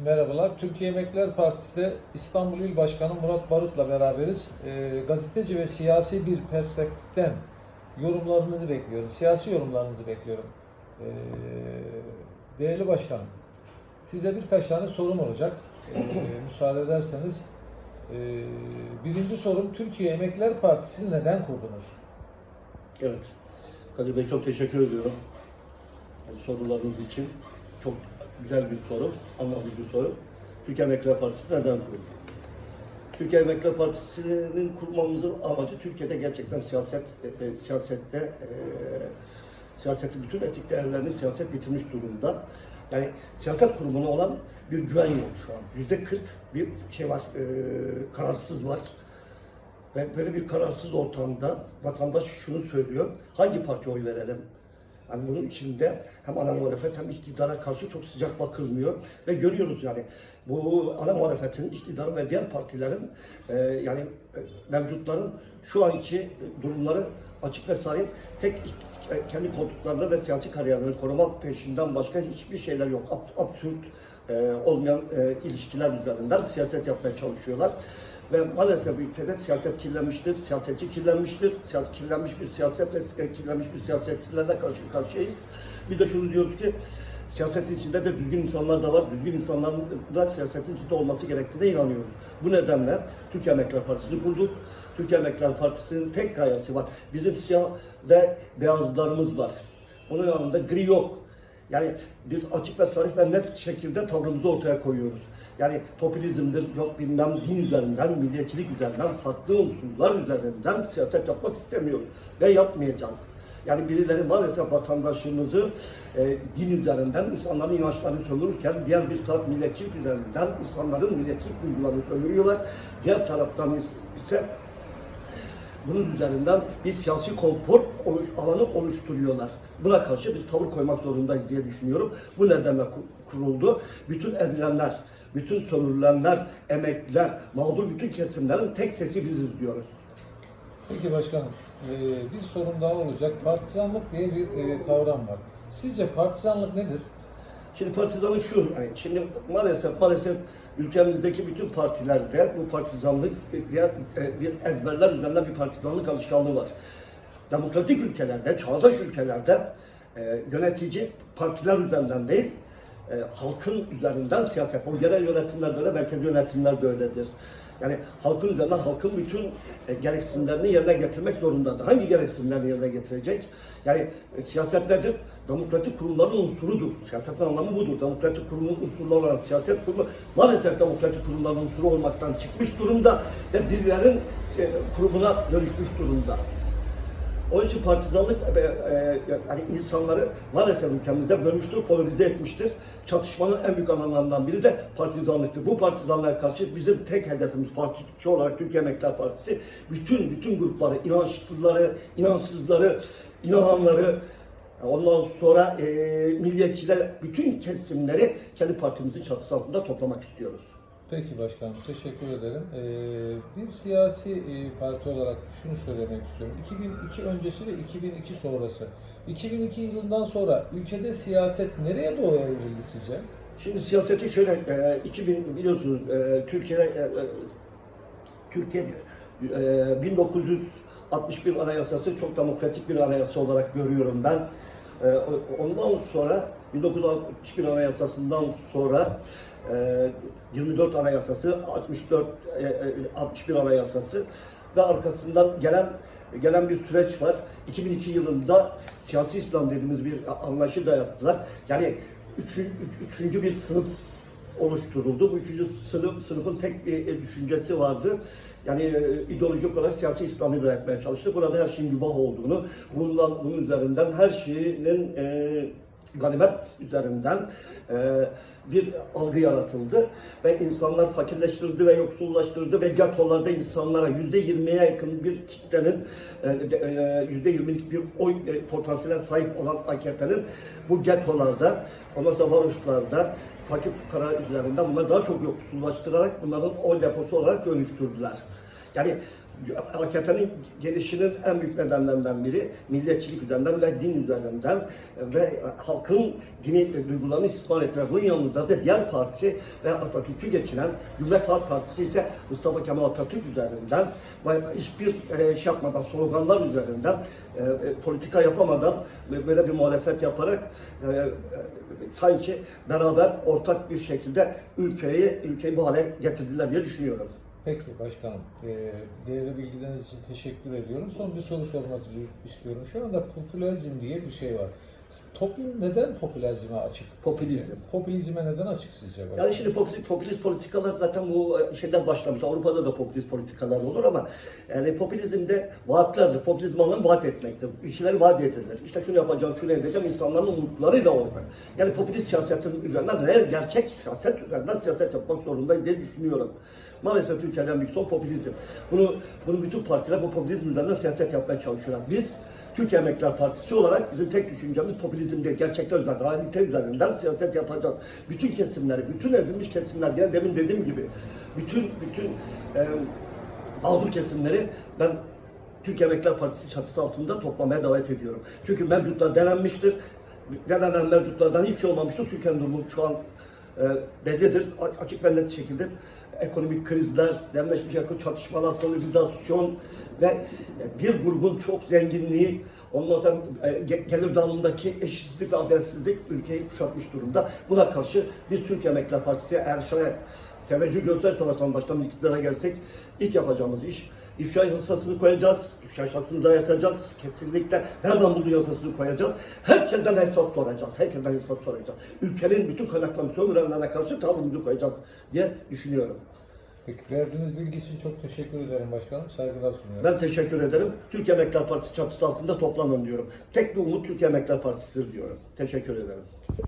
Merhabalar. Türkiye Emekliler Partisi'de İstanbul İl Başkanı Murat Barut'la beraberiz. Ee, gazeteci ve siyasi bir perspektiften yorumlarınızı bekliyorum. Siyasi yorumlarınızı bekliyorum. Ee, değerli başkanım, size birkaç tane sorum olacak. Ee, müsaade ederseniz. Ee, birinci sorum, Türkiye Emekliler Partisi'ni neden kurdunuz? Evet. Kadir Bey çok teşekkür ediyorum. Yani sorularınız için. Çok güzel bir soru, anlamlı bir soru. Türkiye Emekliler Partisi neden kuruldu? Türkiye Emekliler Partisi'nin kurmamızın amacı Türkiye'de gerçekten siyaset e, e, siyasette e, siyasetin bütün etik değerlerini siyaset bitirmiş durumda. Yani siyaset kurumuna olan bir güven yok şu an. Yüzde 40 bir şey var, e, kararsız var. Ve böyle bir kararsız ortamda vatandaş şunu söylüyor. Hangi partiye oy verelim? Yani bunun içinde hem ana muhalefet hem iktidara karşı çok sıcak bakılmıyor. Ve görüyoruz yani bu ana muhalefetin, iktidarın ve diğer partilerin e, yani e, mevcutların şu anki durumları açık ve sarı tek e, kendi koltuklarını ve siyasi kariyerlerini korumak peşinden başka hiçbir şeyler yok. Ab- absürt e, olmayan e, ilişkiler üzerinden siyaset yapmaya çalışıyorlar. Ve maalesef ülkede siyaset kirlenmiştir, siyasetçi kirlenmiştir, siyaset, kirlenmiş bir siyaset ve kirlenmiş bir siyasetçilerle karşı karşıyayız. Bir de şunu diyoruz ki, siyasetin içinde de düzgün insanlar da var, düzgün insanların da siyasetin içinde olması gerektiğine inanıyoruz. Bu nedenle Türkiye Emekliler Partisi'ni kurduk. Türkiye Emekliler Partisi'nin tek gayesi var. Bizim siyah ve beyazlarımız var. Onun yanında gri yok. Yani biz açık ve sarih ve net şekilde tavrımızı ortaya koyuyoruz. Yani popülizmdir, yok bilmem din üzerinden, milliyetçilik üzerinden, farklı unsurlar üzerinden siyaset yapmak istemiyoruz ve yapmayacağız. Yani birileri maalesef vatandaşımızı e, din üzerinden insanların inançlarını sömürürken diğer bir taraf milliyetçilik üzerinden insanların milliyetçilik duygularını sömürüyorlar. Diğer taraftan ise bunun üzerinden bir siyasi konfor alanı oluşturuyorlar. Buna karşı biz tavır koymak zorundayız diye düşünüyorum. Bu nedenle ku- kuruldu. Bütün ezilenler, bütün sömürülenler, emekliler, mağdur bütün kesimlerin tek sesi biziz diyoruz. Peki başkanım, e, bir sorum daha olacak. Partizanlık diye bir e, kavram var. Sizce partizanlık nedir? Şimdi partizanlık şu, yani şimdi maalesef maalesef ülkemizdeki bütün partilerde bu partizanlık diğer e, bir ezberler üzerinden bir partizanlık alışkanlığı var. Demokratik ülkelerde, çağdaş ülkelerde e, yönetici partiler üzerinden değil, e, halkın üzerinden siyaset. O yerel yönetimler böyle, merkezi yönetimler de öyledir. Yani halkın üzerinden halkın bütün e, gereksinimlerini yerine getirmek zorundadır. Hangi gereksinimlerini yerine getirecek? Yani e, siyaset nedir? Demokratik kurumların unsurudur. Siyasetin anlamı budur. Demokratik kurumun unsurları olan siyaset kurumu maalesef demokratik kurumların unsuru olmaktan çıkmış durumda ve birilerinin şey, kurumuna dönüşmüş durumda. Onun için partizanlık e, e, yani insanları maalesef ülkemizde bölmüştür, polarize etmiştir. Çatışmanın en büyük alanlarından biri de partizanlıktır. Bu partizanlığa karşı bizim tek hedefimiz partiçi olarak Türkiye Emekliler Partisi bütün bütün grupları, inançlıları, inançsızları, inananları ondan sonra e, milliyetçiler, bütün kesimleri kendi partimizin çatısı altında toplamak istiyoruz. Peki başkanım, teşekkür ederim. Ee, bir siyasi e, parti olarak şunu söylemek istiyorum. 2002 öncesi ve 2002 sonrası. 2002 yılından sonra ülkede siyaset nereye doğru evrildi sizce? Şimdi siyaseti şöyle, e, 2000 biliyorsunuz e, Türkiye e, e, Türkiye e, 1961 Anayasası çok demokratik bir anayasa olarak görüyorum ben. E, ondan sonra 1961 Anayasası'ndan sonra e, 24 Anayasası, 64 e, e, 61 Anayasası ve arkasından gelen gelen bir süreç var. 2002 yılında siyasi İslam dediğimiz bir anlayışı dayattılar. Yani üçü- üç- üçüncü bir sınıf oluşturuldu. Bu üçüncü sınıf, sınıfın tek bir e, düşüncesi vardı. Yani e, ideolojik olarak siyasi İslam'ı dayatmaya çalıştı. Burada her şeyin mübah olduğunu, bundan bunun üzerinden her şeyin e, ganimet üzerinden e, bir algı yaratıldı ve insanlar fakirleştirdi ve yoksullaştırdı ve getolarda insanlara yüzde yirmiye yakın bir kitlenin e, e, yüzde yirmilik bir oy e, potansiyeline sahip olan AKP'nin bu getolarda, ondan sonra varoşlarda fakir fukara üzerinden bunları daha çok yoksullaştırarak bunların oy deposu olarak dönüştürdüler. Yani AKP'nin gelişinin en büyük nedenlerinden biri milliyetçilik üzerinden ve din üzerinden ve halkın dini duygularını istismar etme. Bunun yanında da diğer parti ve Atatürk'ü geçinen Cumhuriyet Halk Partisi ise Mustafa Kemal Atatürk üzerinden ve hiçbir e, şey yapmadan sloganlar üzerinden e, e, politika yapamadan böyle bir muhalefet yaparak e, e, sanki beraber ortak bir şekilde ülkeyi ülkeyi bu hale getirdiler diye düşünüyorum. Peki başkanım, e, değerli bilgileriniz için teşekkür ediyorum. Son bir soru sormak istiyorum. Şu anda popülizm diye bir şey var. Toplum neden popülizme açık? Popülizm. sizce? Popülizme neden açık sizce? başkanım? Yani şimdi popülist, popülist politikalar zaten bu şeyden başlamış. Avrupa'da da popülist politikalar olur ama yani popülizmde vaatlerdir. Popülizm anlamı vaat etmektir. Bir şeyler vaat edilir. İşte şunu yapacağım, şunu edeceğim. insanların umutlarıyla olmak. Yani popülist siyasetin üzerinden, real, gerçek siyaset üzerinden siyaset yapmak zorundayız diye düşünüyorum. Maalesef Türkiye'den büyük son popülizm. Bunu, bunu bütün partiler bu popülizm üzerinden siyaset yapmaya çalışıyorlar. Biz Türkiye Emekliler Partisi olarak bizim tek düşüncemiz popülizm değil, gerçekler üzerinden, realite üzerinden siyaset yapacağız. Bütün kesimleri, bütün ezilmiş kesimler, gene demin dediğim gibi, bütün bütün e, mağdur kesimleri ben Türkiye Emekliler Partisi çatısı altında toplamaya davet ediyorum. Çünkü mevcutlar denenmiştir. Denenen mevcutlardan hiç şey olmamıştır. Türkiye'nin durumu şu an e, bellidir. Açık ve net şekilde ekonomik krizler, demleşmiş ekonomik çatışmalar, kolonizasyon ve e, bir grubun çok zenginliği, ondan sonra e, ge- gelir dağılımındaki eşitsizlik ve adaletsizlik ülkeyi kuşatmış durumda. Buna karşı bir Türkiye Emekliler Partisi eğer şayet teveccüh gösterse vatandaştan iktidara gelsek ilk yapacağımız iş ifşa yasasını koyacağız. İfşa yasasını dayatacağız. Kesinlikle nereden bulduğu yasasını koyacağız. Herkesten hesap soracağız. Herkesten hesap soracağız. Ülkenin bütün kaynaklarını sömürenlerine karşı tavrımızı koyacağız diye düşünüyorum. Peki verdiğiniz bilgi için çok teşekkür ederim başkanım. Saygılar sunuyorum. Ben teşekkür ederim. Türkiye Emekliler Partisi çatısı altında toplanın diyorum. Tek bir umut Türkiye Emekliler Partisi'dir diyorum. Teşekkür ederim.